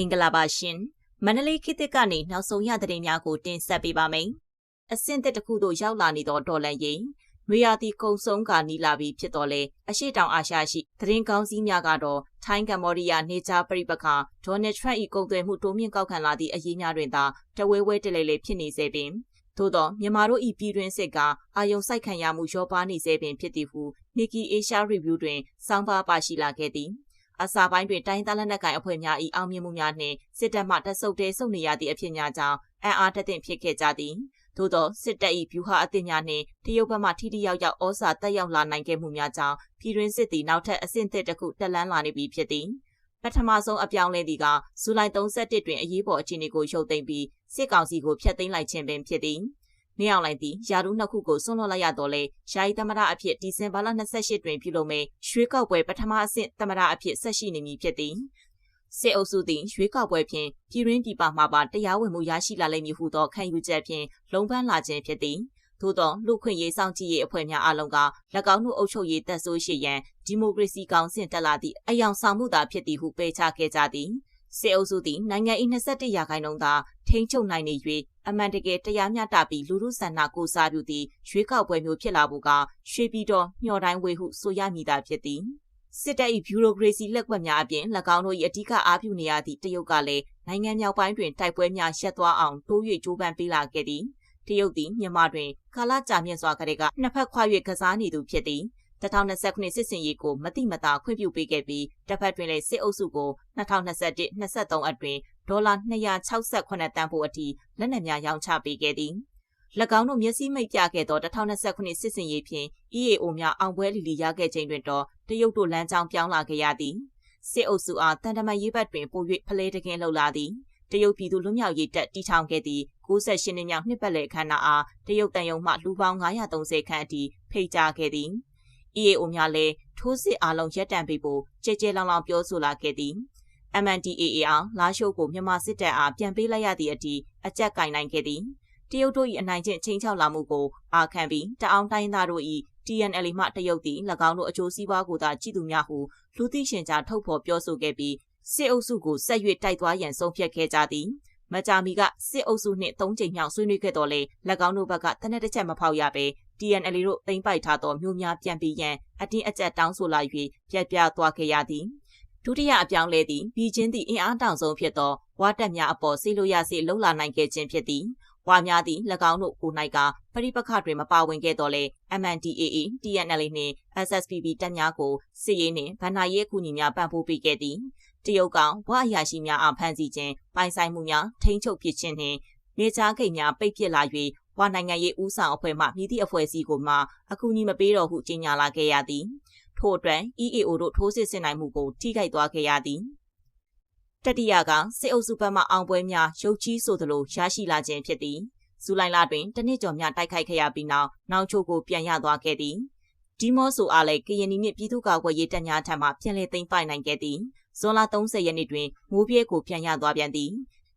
င်္ဂလာပါရှင်မန္တလေးခေတ်သစ်ကနေနောက်ဆုံးရသတင်းများကိုတင်ဆက်ပေးပါမယ်အဆင့်သက်တစ်ခုသို့ရောက်လာနေသောဒေါ်လန်ရင်နွေရာသီကုံဆုံးကနီးလာပြီးဖြစ်တော်လဲအရှိတောင်အာရှရှိသတင်းကောင်းစည်းများကတော့ထိုင်းကမ္ဘောဒီးယားနေချာပြိပခါဒေါ်နယ်ထရန့်၏ကုန်သွယ်မှုတိုးမြင့်ကောက်ခံလာသည့်အရေးများတွင်သာတဝဲဝဲတလဲလဲဖြစ်နေစေပင်သို့သောမြန်မာတို့၏ပြည်တွင်းစစ်ကအာယုံစိုက်ခံရမှုရောပါနေစေပင်ဖြစ်သည်ဟု Nikki Asia Review တွင်စောင်းပါပါရှိလာခဲ့သည် အစာပိုင်းတွင်တိုင်းသားလက်နက်ကိုင်အဖွဲ့များ၏အောင်မြင်မှုများနှင့်စစ်တပ်မှတပ်ဆုပ်တဲဆုပ်နေရသည့်အဖြစ်များကြောင့်အံ့အားတသင့်ဖြစ်ခဲ့ကြသည်သို့သောစစ်တပ်၏ဗျူဟာအသစ်များနှင့်တရုတ်ဘက်မှထိထိရောက်ရောက်ဩဇာတက်ရောက်လာနိုင်ခဲ့မှုများကြောင့်ပြည်တွင်းစစ်သည်နောက်ထပ်အဆင့်သစ်တစ်ခုတက်လှမ်းလာနေပြီဖြစ်သည်ပထမဆုံးအပြောင်းလဲသည်ကဇူလိုင်31တွင်အရေးပေါ်အခြေအနေကိုရုပ်သိမ်းပြီးစစ်ကောင်စီကိုဖျက်သိမ်းလိုက်ခြင်းပင်ဖြစ်သည် နေအောင်လိုက်သည်ယာရုနှစ်ခုကိုဆွန့်လွတ်လိုက်ရတော့လေယာယီသမရအဖြစ်ဒီဇင်ဘာလ28တွင်ပြုလုပ်မယ်ရွှေကောက်ပွဲပထမအဆင့်သမရအဖြစ်ဆက်ရှိနေမည်ဖြစ်သည်စစ်အုပ်စုသည်ရွေးကောက်ပွဲဖြင့်ပြည်ရင်းပြည်ပမှပါတရားဝင်မှုရရှိလာလိမ့်မည်ဟုသောခံယူချက်ဖြင့်လုံပန်းလာခြင်းဖြစ်သည်သို့သောလူခွင့်ရေးဆောင်ကြည့်ရေးအဖွဲ့များအလုံးက၎င်းတို့အုပ်ချုပ်ရေးတပ်ဆိုးရှိရန်ဒီမိုကရေစီကောင်ဆင့်တက်လာသည့်အယောင်ဆောင်မှုသာဖြစ်သည်ဟုပယ်ချခဲ့ကြသည်စေအုပ်စုသည်နိုင်ငံ၏21ရာခိုင်နှုန်းသာထိန်းချုပ်နိုင်နေ၍ အမှန်တကယ်တရားမျှတပြီးလူမှုဆန္ဒကိုစားပြုသည့်ရွေးကောက်ပွဲမျိုးဖြစ်လာဖို့ကရွှေပြည်တော်မျှော်တိုင်းဝေဟုဆိုရမည်သာဖြစ်သည်စစ်တပ်၏ဘျူရိုကရေစီလက်ကွက်များအပြင်၎င်းတို့၏အဓိကအားပြုနေရသည့်တရုတ်ကလည်းနိုင်ငံမြောက်ပိုင်းတွင်တိုက်ပွဲများရပ်သွားအောင်တိုး၍ကြိုးပမ်းပေးလာခဲ့သည်တရုတ်သည်မြန်မာတွင်ကာလကြာမြင့်စွာကတည်းကနှစ်ဖက်ခွာ၍ကစားနေသူဖြစ်သည်2029စစ်စင်ရေးကိုမတိမတာခွင့်ပြုပေးခဲ့ပြီးတစ်ဖက်တွင်လည်းစစ်အုပ်စုကို2021-23အတွင်း ဒေါ်လာ268တန်ဖိုးအထိလက်နက်များရောင်းချပေးခဲ့သည်၎င်းတို့မျက်စိမိတ်ပြခဲ့သော2029စစ်စင်ရေးဖြင့် EAO များအောင်ပွဲလီလီရခဲ့ခြင်းတွင်တော့တရုတ်တို့လမ်းကြောင်းပြောင်းလာခဲ့ရသည်စစ်အုပ်စုအားတန်တမန်ရေးဘက်တွင်ပို၍ဖလဲတကင်းလှုပ်လာသည်တရုတ်ပြည်သူလူမျိုးရေးတပ်တီထောင်ခဲ့သည့်68နှစ်မြောက်နှစ်ပတ်လည်အခမ်းအနားအားတရုတ်တန်ယုံမှလူပေါင်း930ခန့်အထိဖိတ်ကြားခဲ့သည် EAO များလည်းထိုးစစ်အားလုံးရပ်တန့်ပေးဖို့ကြဲကြဲလောင်လောင်ပြောဆိုလာခဲ့သည် MNDAA အားလာရှိုးကိုမြန်မာစစ်တပ်အားပြန်ပေးလိုက်ရသည့်အထိအကြက်ကင်နိုင်ခဲ့သည်တရုတ်တို့၏အနိုင်ကျင့်ချင်းချောက်လာမှုကိုအာခံပြီးတအောင်တိုင်းသားတို့၏ TNL မှတရုတ်သည်၎င်းတို့အကျိုးစီးပွားကိုသာကြည့်သူများဟုလူသိရှင်ကြားထုတ်ဖော်ပြောဆိုခဲ့ပြီးစစ်အုပ်စုကိုဆက်၍တိုက်သွားရန်ဆုံးဖြတ်ခဲ့ကြသည်မကြာမီကစစ်အုပ်စုနှင့်၃ချိန်မြောက်ဆွေးနွေးခဲ့တော်လဲ၎င်းတို့ဘက်ကတနက်တစ်ချက်မဖောက်ရပဲ TNL တို့တင်ပိုက်ထားသောမြို့များပြန်ပြီးရန်အတင်းအကျပ်တောင်းဆိုလာ၍ပြက်ပြသွားခဲ့ရသည် ဒုတိယအပြောင်းလဲသည်ပြည်ချင်းသည့်အင်အားတောင်ဆုံးဖြစ်သောဝါတက်များအပေါ်စီလိုရစီလှုပ်လာနိုင်ခဲ့ခြင်းဖြစ်သည်ဝါများသည့်၎င်းတို့ကို၌ကပရိပခတွင်မပါဝင်ခဲ့တော့လေ MNDAA, TNL နှင့် SSPB တပ်များကိုစစ်ရေးနှင့်ဗန်နာရေးအကူအညီများပံ့ပိုးပေးခဲ့သည်တရုတ်ကောင်ဝါအရာရှိများအားဖမ်းဆီးခြင်းပိုင်ဆိုင်မှုများထိန်းချုပ်ပစ်ခြင်းနှင့်နေချားခိတ်များပိတ်ပစ်လာ၍ဝါနိုင်ငံရေးဦးဆောင်အဖွဲ့မှမြည်သည့်အဖွဲ့အစည်းကိုမှအကူအညီမပေးတော့ဟုကြေညာလာခဲ့ရသည် ထို့အတွက် EAO တို့ထိုးစစ်ဆင်နိုင်မှုကိုထိခိုက်သွားခဲ့ရသည်တတိယကစစ်အုပ်စုဘက်မှအောင်ပွဲများရုပ်ကြီးဆိုသလိုရရှိလာခြင်းဖြစ်သည်ဇူလိုင်လတွင်တနစ်ကျော်များတိုက်ခိုက်ခဲ့ရပြီးနောက်နောင်ချိုကိုပြန်ရသွားခဲ့သည်ဒီမော့ဆိုအားလည်းကရင်နီနှင့်ပြည်သူ့ကာကွယ်ရေးတပ်များထံမှပြန်လည်သိမ်းပိုက်နိုင်ခဲ့သည်ဇွန်လ30ရက်နေ့တွင်မိုးပြဲကိုပြန်ရသွားပြန်သည်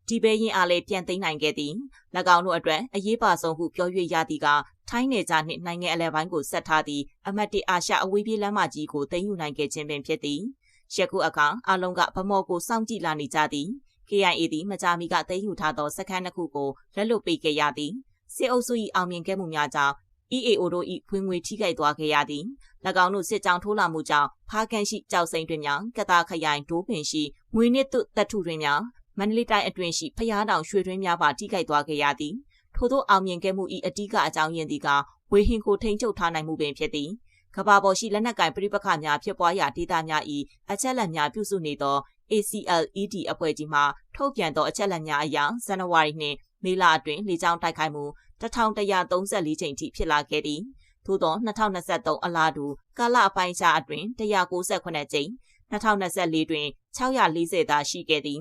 ဒီပဲရင်အားလည်းပြန်သိမ်းနိုင်ခဲ့သည်၎င်းတို့အတွက်အရေးပါဆုံးဟုပြော၍ရသည်ကထိုင်းနယ်ကြားနှင့်နိုင်ငံအလဲပိုင်းကိုဆက်ထားသည့်အမတ်တအာရှအဝေးပြေးလမ်းမကြီးကိုသိမ်းယူနိုင်ခဲ့ခြင်းပင်ဖြစ်သည်ယခုအခါအလုံးကဗမော်ကိုစောင့်ကြည့်လာနေကြသည် KIA သည်မကြာမီကသိမ်းယူထားသောစခန်းတစ်ခုကိုလက်လွတ်ပေးခဲ့ရသည်စစ်အုပ်စု၏အောင်မြင်ခဲ့မှုများကြောင့် EAO တို့၏ဖွင့်ငွေထိခိုက်သွားခဲ့ရသည်၎င်းတို့စစ်ကြောင်းထိုးလာမှုကြောင့်ဖားကန်ရှိကြောက်စိန်တွင်များကတာခရိုင်ဒိုးပင်ရှိငွေနစ်တို့တပ်ထုတွင်များ မန္တလေးတိုင်းအတွင်းရှိဖျားတောင်ရွှေတွင်းများပါထိခိုက်သွားခဲ့ရသည်ထို့သောအောင်မြင်ခဲ့မှု၏အဓိကအကြောင်းရင်းသည်ကဝေဟင်ကိုထိန်းချုပ်ထားနိုင်မှုပင်ဖြစ်သည်ကဘာပေါ်ရှိလက်နက်ကင်ပြိပခများဖြစ်ပွားရာဒေသများ၏အချက်လက်များပြုစုနေသော ACLED အဖွဲ့ကြီးမှထုတ်ပြန်သောအချက်လက်များအရဇန်နဝါရီနှင့်မေလအတွင်းလေကြောင်းတိုက်ခိုက်မှု1134ချိန်ထိဖြစ်လာခဲ့သည်ထို့သော2023အလားတူကာလအပိုင်းခြားအတွင်း198ကြိမ်2024တွင်640သာရှိခဲ့သည်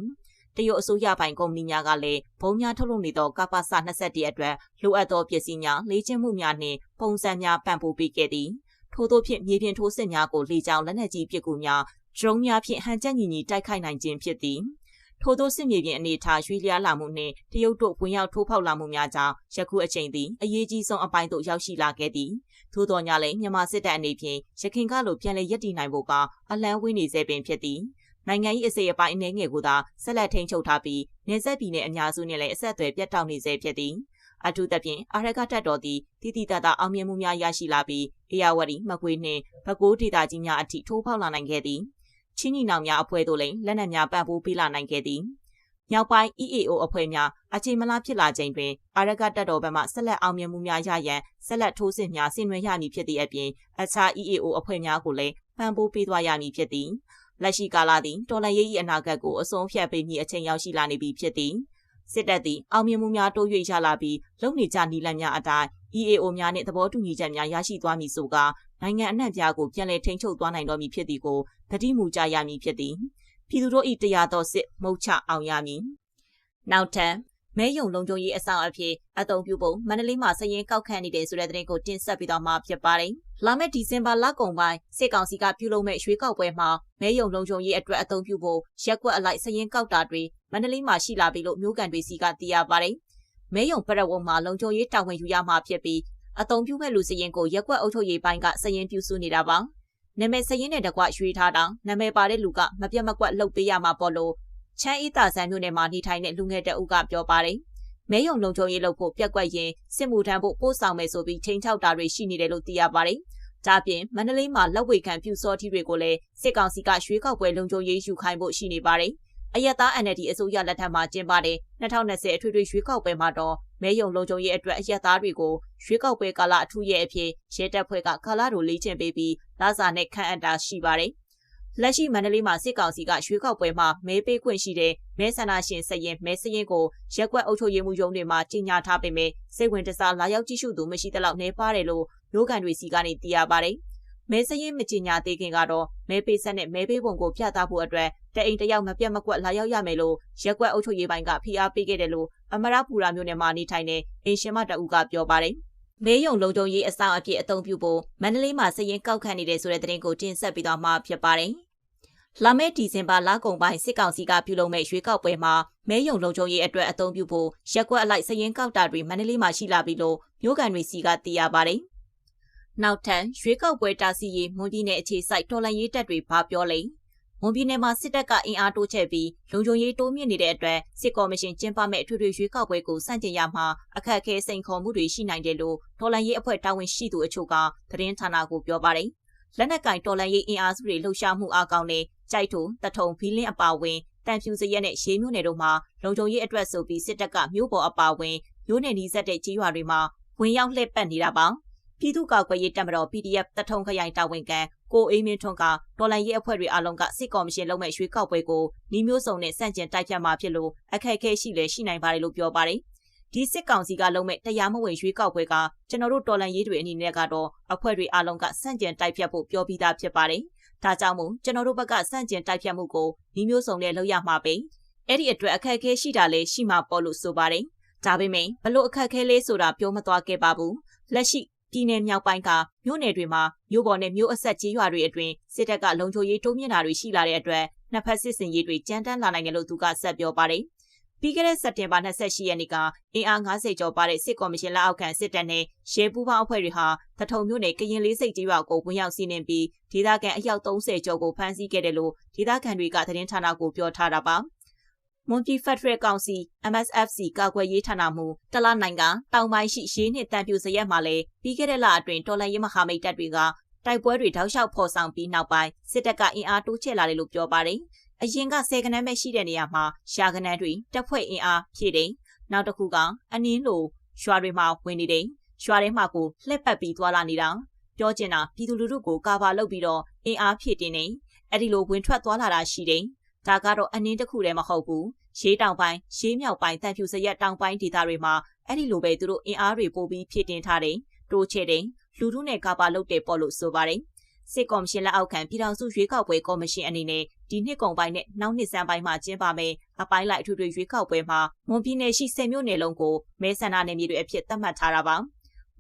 တရုတ်အစိုးရပိုင်ကုမ္ပဏီများကလည်းဘုံများထုတ်လုပ်နေသောကပ္ပစ21အတွက်လိုအပ်သောပစ္စည်းများလေ့ကျင့်မှုများနှင့်ပုံစံများပံ့ပိုးပေးခဲ့သည်ထို့သောဖြင့်မြေပြင်ထိုးစစ်များကိုလေကြောင်းလက်နက်ကြီးပစ်ကူများဒရုန်းများဖြင့်ဟန်ချက်ညီညီတိုက်ခိုက်နိုင်ခြင်းဖြစ်သည်ထို့သောစစ်မြေပြင်အနေအထားရွေးလျားလာမှုနှင့်တရုတ်တို့ဝင်ရောက်ထိုးဖောက်လာမှုများကြောင့်ယခုအချိန်သည်အရေးကြီးဆုံးအပိုင်းသို့ရောက်ရှိလာခဲ့သည်ထို့သောညလည်းမြန်မာစစ်တပ်အနေဖြင့်ရခိုင်ကလိုပြန်လည်ရည်တည်နိုင်ဖို့ကအလံဝေးနေစေပင်ဖြစ်သည် နိုင်ငံရေးအစေအပိုင်းအနေငယ်ကိုသာဆက်လက်ထိန်းချုပ်ထားပြီးနေဆက်ပြည်နယ်အများစုနဲ့လည်းအဆက်အသွယ်ပြတ်တောက်နေစေဖြစ်သည်အထူးသဖြင့်အာရကတက်တော်သည်တည်တည်တသာအောင်မြင်မှုများရရှိလာပြီးအေယာဝတီမကွေးနှင့်ဘကိုးဒေသကြီးများအထိထိုးဖောက်လာနိုင်ခဲ့သည်ချင်းညီနောင်များအဖွဲ့တို့လည်းလက်နက်များပံ့ပိုးပေးလာနိုင်ခဲ့သည်မြောက်ပိုင်း EAO အဖွဲ့များအချိန်မလားဖြစ်လာချိန်တွင်အာရကတပ်တော်ဘက်မှဆက်လက်အောင်မြင်မှုများရရန်ဆက်လက်ထိုးစစ်များဆင်နွှဲရမည်ဖြစ်သည့်အပြင်အခြား EAO အဖွဲ့များကိုလည်းပံ့ပိုးပေးသွားရမည်ဖြစ်သည် လက်ရှိကာလသည်တော်လန်ရေး၏အနာဂတ်ကိုအဆုံးဖြတ်ပေးမည့်အချိန်ရောက်ရှိလာနေပြီဖြစ်သည်စစ်တပ်သည်အောင်မြင်မှုများတိုး၍ရလာပြီးလုံနေကြနီလန်များအတိုင်း EAO များနှင့်သဘောတူညီချက်များရရှိသွားမည်ဆိုကနိုင်ငံအနှံ့ပြားကိုပြန်လည်ထိန်းချုပ်သွားနိုင်တော်မူဖြစ်သည်ကိုတတိမူကြရမည်ဖြစ်သည်ပြည်သူတို့၏တရားတော်စစ်မုတ်ချအောင်ရမည်နောက်ထပ် မဲယုံလုံခြုံရေးအဆောင်အဖြစ်အတုံပြုပုံမန္တလေးမှာစရင်ကောက်ခံနေတဲ့ဆိုတဲ့သတင်းကိုတင်ဆက်ပြီးတော့မှဖြစ်ပါတယ်။လာမယ့်ဒီဇင်ဘာလကုန်ပိုင်းစစ်ကောင်စီကပြုလုပ်မဲ့ရွေးကောက်ပွဲမှာမဲယုံလုံခြုံရေးအတွက်အတုံပြုဖို့ရက်ကွက်အလိုက်စရင်ကောက်တာတွေမန္တလေးမှာရှိလာပြီလို့မျိုးကန်တွေစီကသိရပါတယ်။မဲယုံပရဝုံမှာလုံခြုံရေးတာဝန်ယူရမှာဖြစ်ပြီးအတုံပြုမဲ့လူစရင်ကိုရက်ကွက်အုပ်ချုပ်ရေးပိုင်းကစရင်ပြုစုနေတာပါ။နာမည်စရင်နဲ့တကွရွှေထားတာနာမည်ပါတဲ့လူကမပြတ်မကွက်လှုပ်ပေးရမှာပေါ့လို့ ချမ်းအေးတာဆန်းမြို့နယ်မှာနေထိုင်တဲ့လူငယ်တအုပ်ကပြောပါတယ်။မဲယုံလုံခြုံရေးလုပ်ဖို့ပြက်ကွက်ရင်စစ်မှုထမ်းဖို့ပို့ဆောင်မယ်ဆိုပြီးချိန်ချောက်တာတွေရှိနေတယ်လို့သိရပါတယ်။ဒါပြင်မန္တလေးမှာလက်ဝေခံပြူစောထီတွေကိုလည်းစစ်ကောင်စီကရွှေကောက်ပွဲလုံခြုံရေးယူခိုင်းဖို့ရှိနေပါတယ်။အယက်သား NLD အစိုးရလက်ထက်မှာကျင်းပတဲ့2020အထွေထွေရွေးကောက်ပွဲမှာတော့မဲယုံလုံခြုံရေးအတွက်အယက်သားတွေကိုရွေးကောက်ပွဲကာလအထူးရဲ့အဖြစ်ရဲတပ်ဖွဲ့ကကာလတို့လေ့ကျင့်ပေးပြီးလာစာနဲ့ခန့်အပ်တာရှိပါတယ် လက်ရှိမန္တလေးမှာစစ်ကောင်စီကရွှေခောက်ပွဲမှာမဲပေးခွင့်ရှိတဲ့မဲဆန္ဒရှင်စရင်မဲစရင်ကိုရက်ကွက်အုပ်ချုပ်ရေးမှုရုံးတွေမှာကြီးညာထားပေမဲ့စိတ်ဝင်တစားလာရောက်ကြည့်ရှုသူမရှိသလောက်နေပါတယ်လို့မျိုးကန်တွေစီကနေသိရပါတယ်။မဲစရင်မကြီးညာသေးခင်ကတော့မဲပေးဆက်နဲ့မဲပေးပုံကိုပြသဖို့အတွက်တအိမ်တယောက်မပြတ်မကွက်လာရောက်ရမယ်လို့ရက်ကွက်အုပ်ချုပ်ရေးပိုင်းကဖိအားပေးခဲ့တယ်လို့အမရပူရာမျိုးနယ်မှာနေထိုင်တဲ့အင်ရှင်မတအူကပြောပါတယ်။ မေးယုံလုံခြုံရေးအဆောင်အပြည့်အသုံးပြုဖို့မန္တလေးမှာစရင်ကောက်ခံနေတဲ့ဆိုတဲ့သတင်းကိုတင်ဆက်ပြီးတော့မှဖြစ်ပါတယ်။လာမယ့်ဒီဇင်ဘာလကုန်ပိုင်းစစ်ကောင်စီကပြုလုပ်မဲ့ရွေးကောက်ပွဲမှာမဲယုံလုံခြုံရေးအတွက်အသုံးပြုဖို့ရက်ကွက်အလိုက်စရင်ကောက်တာတွေမန္တလေးမှာရှိလာပြီလို့မြို့ကန်တွေစီကသိရပါတယ်။နောက်ထပ်ရွေးကောက်ပွဲတာစီရေးမွန်ပြည်နယ်အခြေစိုက်တော်လန်ရေးတပ်တွေဘာပြောလဲ။ မွန်ပြည်နယ်မှာစစ်တပ်ကအင်အားတိုးချဲ့ပြီးလုံခြုံရေးတိုးမြင့်နေတဲ့အတွက်စစ်ကော်မရှင်ကျင်းပမဲ့အထွေထွေရွေးကောက်ပွဲကိုစန့်ကျင်ရမှာအခက်အခဲစိန်ခေါ်မှုတွေရှိနိုင်တယ်လို့တော်လန်ရေးအဖွဲ့တာဝန်ရှိသူအချို့ကသတင်းဌာနကိုပြောပါတယ်။လက်နက်ကင်တော်လန်ရေးအင်အားစုတွေလှုပ်ရှားမှုအကောင်နဲ့ကြိုက်ထုံတထုံဖီလင်းအပါဝင်တန်ဖြူစရက်နဲ့ရေးမြို့နယ်တို့မှာလုံခြုံရေးအတွက်ဆိုပြီးစစ်တပ်ကမြို့ပေါ်အပါဝင်မြို့နယ်နီးစပ်တဲ့ကြေးရွာတွေမှာဝင်ရောက်လှည့်ပတ်နေတာပါ ပြည်သူ့ကာကွယ်ရေးတပ်မတော် PDF တထုံခရိုင်တာဝန်ခံကိုအေးမင်းထွန်းကဒေါ်လာရေးအဖွဲ့တွေအလုံးကစစ်ကော်မရှင်လုပ်မဲ့ရွှေကောက်ပွဲကိုနှီးမျိုးစုံနဲ့စန့်ကျင်တိုက်ဖြတ်မှာဖြစ်လို့အခက်အခဲရှိလေရှိနိုင်ပါတယ်လို့ပြောပါတယ်ဒီစစ်ကောင်စီကလုံးမဲ့တရားမဝင်ရွေးကောက်ပွဲကကျွန်တော်တို့တော်လန်ရေးတွေအနေနဲ့ကတော့အဖွဲ့တွေအလုံးကစန့်ကျင်တိုက်ဖြတ်ဖို့ပြောပြီးသားဖြစ်ပါတယ်။ဒါကြောင့်မို့ကျွန်တော်တို့ဘက်ကစန့်ကျင်တိုက်ဖြတ်မှုကိုဒီမျိုးစုံနဲ့လုပ်ရမှာပဲ။အဲ့ဒီအတွက်အခက်အခဲရှိတာလည်းရှိမှာပေါ့လို့ဆိုပါတယ်။ဒါပေမဲ့ဘလို့အခက်အခဲလေးဆိုတာပြောမသွားခဲ့ပါဘူး။လက်ရှိ ပြည်내မြောက်ပိုင်းကမြို့နယ်တွေမှာမြို့ပေါ်နဲ့မြို့အဆက်ကြီးရွာတွေအတွင်းစစ်တပ်ကလုံခြုံရေးတိုးမြင့်တာတွေရှိလာတဲ့အတွက်နှစ်ဖက်စစ်စင်ရေးတွေကြမ်းတမ်းလာနိုင်တယ်လို့သူကဆက်ပြောပါတယ်။ပြီးခဲ့တဲ့စက်တင်ဘာ28ရက်နေ့ကအင်အား90ကျော်ပါတဲ့စစ်ကော်မရှင်လက်အောက်ခံစစ်တပ်နဲ့ရဲပူးပေါင်းအဖွဲ့တွေဟာတထုံမြို့နယ်ကရင်လေးစိတ်ကြီးရွာကိုဝင်ရောက်စီးနင်းပြီးဒေသခံအယောက်30ကျော်ကိုဖမ်းဆီးခဲ့တယ်လို့ဒေသခံတွေကသတင်းဌာနကိုပြောထားတာပါ။ မွန်ပြည်ဖက်ဒရယ်ကောင်စီ MSFC ကာကွယ်ရေးဌာနမှတလနိုင်ကတောင်ပိုင်းရှိရေးနှင့်တန်ပြူစရက်မှာလည်းပြီးခဲ့တဲ့လအတွင်းတော်လှန်ရေးမဟာမိတ်တပ်တွေကတိုက်ပွဲတွေတောက်လျှောက်ဖော်ဆောင်ပြီးနောက်ပိုင်းစစ်တပ်ကအင်အားတိုးချဲ့လာတယ်လို့ပြောပါတယ်။အရင်ကဆယ်ကနန်းပဲရှိတဲ့နေရာမှာရှာကနန်းတွေတက်ဖွဲ့အင်အားဖြည့်တယ်။နောက်တစ်ခုကအနည်းလိုရွာတွေမှာဝင်နေတယ်။ရွာထဲမှာကိုလှက်ပတ်ပြီးသွားလာနေတာ။ပြောချင်တာပြည်သူလူထုကိုကာဗာလုပ်ပြီးတော့အင်အားဖြည့်တင်နေ။အဲ့ဒီလိုဝင်ထွက်သွားလာတာရှိတယ်။ ဒါကတော့အနည်းတစ်ခုလည်းမဟုတ်ဘူး။ရေးတောင်ပိုင်းရေးမြောက်ပိုင်းတန်ဖြူစရက်တောင်ပိုင်းဒေသတွေမှာအဲ့ဒီလိုပဲသူတို့အင်အားတွေပို့ပြီးဖြည့်တင်ထားတယ်။တိုးချဲ့တယ်။လူထုနဲ့ကာဗာလုပ်တယ်ပေါ့လို့ဆိုပါတယ်။စစ်ကော်မရှင်လက်အောက်ခံပြည်ထောင်စုရွေးကောက်ပွဲကော်မရှင်အနေနဲ့ဒီနှစ်ကုန်ပိုင်းနဲ့နောက်နှစ်ဆန်းပိုင်းမှာကျင်းပမယ်အပိုင်းလိုက်အထွေထွေရွေးကောက်ပွဲမှာမွန်ပြည်နယ်ရှိ10မြို့နယ်လုံးကိုမဲဆန္ဒနယ်မြေတွေအဖြစ်သတ်မှတ်ထားတာပါ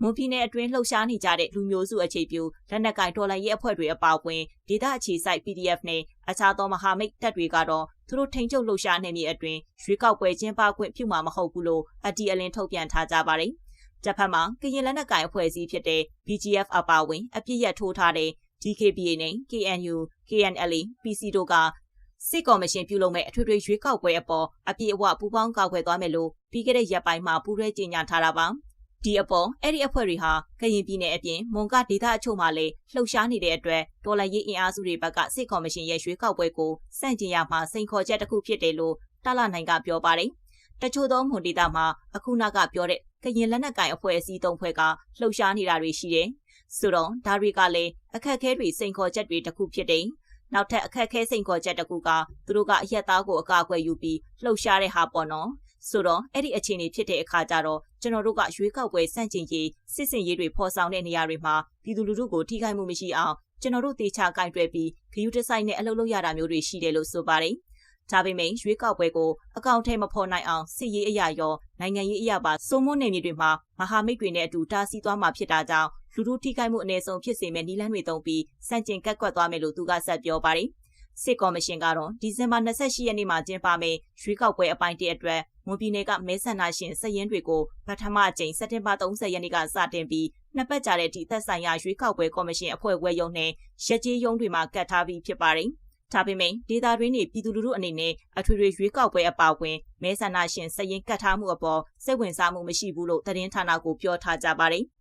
မွန်ပြည်နယ်အတွင်းလှုပ်ရှားနေကြတဲ့လူမျိုးစုအခြေပြုလက်နက်ကင်ဒေါ်လာရေးအဖွဲ့တွေအပါအဝင်ဒေသအခြေစိုက် PDF နဲ့အခြားသောမဟာမိတ်တပ်တွေကတော့သူတို့ထိန်းချုပ်လှုပ်ရှားနေမြေအတွင်းရွေးကောက်ပွဲကျင်းပခွင့်ပြုမှာမဟုတ်ဘူးလို့အတီအလင်းထုတ်ပြန်ထားကြပါတယ်။ဂျပန်မှာကရင်လက်နက်ကင်အဖွဲ့အစည်းဖြစ်တဲ့ BGF အပါအဝင်အပြစ်ရထိုးထားတဲ့ DKBA နဲ့ KNU, KNLA, PC တို့ကစစ်ကော်မရှင်ပြုလုပ်မဲ့အထွေထွေရွေးကောက်ပွဲအပေါ်အပြည့်အဝပူးပေါင်းကောက်ွယ်သွားမယ်လို့ပြီးခဲ့တဲ့ရက်ပိုင်းမှာပူးရဲကြေညာထားတာပါ ဒီအပေါ်အဲ့ဒီအဖွဲ့တွေဟာကရင်ပြည်နယ်အပြင်မွန်ကဒေသအချို့မှာလည်းလှုပ်ရှားနေတဲ့အတွက်တော်လှန်ရေးအင်အားစုတွေဘက်ကစစ်ကော်မရှင်ရဲ့ရွေးကောက်ပွဲကိုစန့်ကျင်ရမှာစိန်ခေါ်ချက်တစ်ခုဖြစ်တယ်လို့တလနိုင်ကပြောပါတယ်တချို့သောမွန်ဒေသမှာအခုနောက်ကပြောတဲ့ကရင်လက်နက်ကင်အဖွဲ့အစည်းသုံးဖွဲ့ကလှုပ်ရှားနေတာတွေရှိတယ်ဆိုတော့ဒါတွေကလည်းအခက်အခဲတွေစိန်ခေါ်ချက်တွေတစ်ခုဖြစ်တယ်နောက်ထပ်အခက်အခဲစိန်ခေါ်ချက်တစ်ခုကသူတို့ကအရက်သားကိုအကာအကွယ်ယူပြီးလှုပ်ရှားတဲ့ဟာပေါ့နော်ဆိုတော့အဲ့ဒီအခြေအနေဖြစ်တဲ့အခါကျတော့ ကျွန်တော်တို့ကရွေးကောက်ပွဲစန့်ကျင်ရေးစစ်စင်ရေးတွေဖော်ဆောင်တဲ့နေရာတွေမှာပြည်သူလူထုကိုထိခိုက်မှုမရှိအောင်ကျွန်တော်တို့တေချာကင်တွယ်ပြီးဂယူတဆိုင်နဲ့အလုပ်လုပ်ရတာမျိုးတွေရှိတယ်လို့ဆိုပါတယ်။ဒါပေမဲ့ရွေးကောက်ပွဲကိုအကောင့်ထဲမဖော်နိုင်အောင်စစ်ရေးအရာရောနိုင်ငံရေးအရာပါစိုးမိုးနေမြေတွေမှာမဟာမိတ်တွေနဲ့အတူတားဆီးသွားမှာဖြစ်တာကြောင့်လူထုထိခိုက်မှုအ ਨੇ ဆုံးဖြစ်စေမဲ့နီလန်းတွေတုံးပြီးစန့်ကျင်ကက်ကွက်သွားမယ်လို့သူကဆက်ပြောပါတယ်။ စစ်ကော်မရှင်ကတော့ဒီဇင်ဘာ28ရက်နေ့မှာကျင်းပမယ့်ရွေးကောက်ပွဲအပိုင်းတရက်အတွက်မွန်ပြည်နယ်ကမဲဆန္ဒရှင်စည်ရင်တွေကိုပထမအကြိမ်စက်တင်ဘာ30ရက်နေ့ကစတင်ပြီးနှစ်ပတ်ကြာတဲ့ဒီသက်ဆိုင်ရာရွေးကောက်ပွဲကော်မရှင်အဖွဲ့ဝဲရုံနဲ့ရက်ကြီးရုံးတွေမှာကတ်ထားပြီးဖြစ်ပါတယ်။ဒါပေမဲ့ဒေတာတွင်းနေပြည်သူလူထုအနေနဲ့အထွေထွေရွေးကောက်ပွဲအပါအဝင်မဲဆန္ဒရှင်စည်ရင်ကတ်ထားမှုအပေါ်စိတ်ဝင်စားမှုမရှိဘူးလို့သတင်းဌာနကိုပြောထားကြပါတယ်။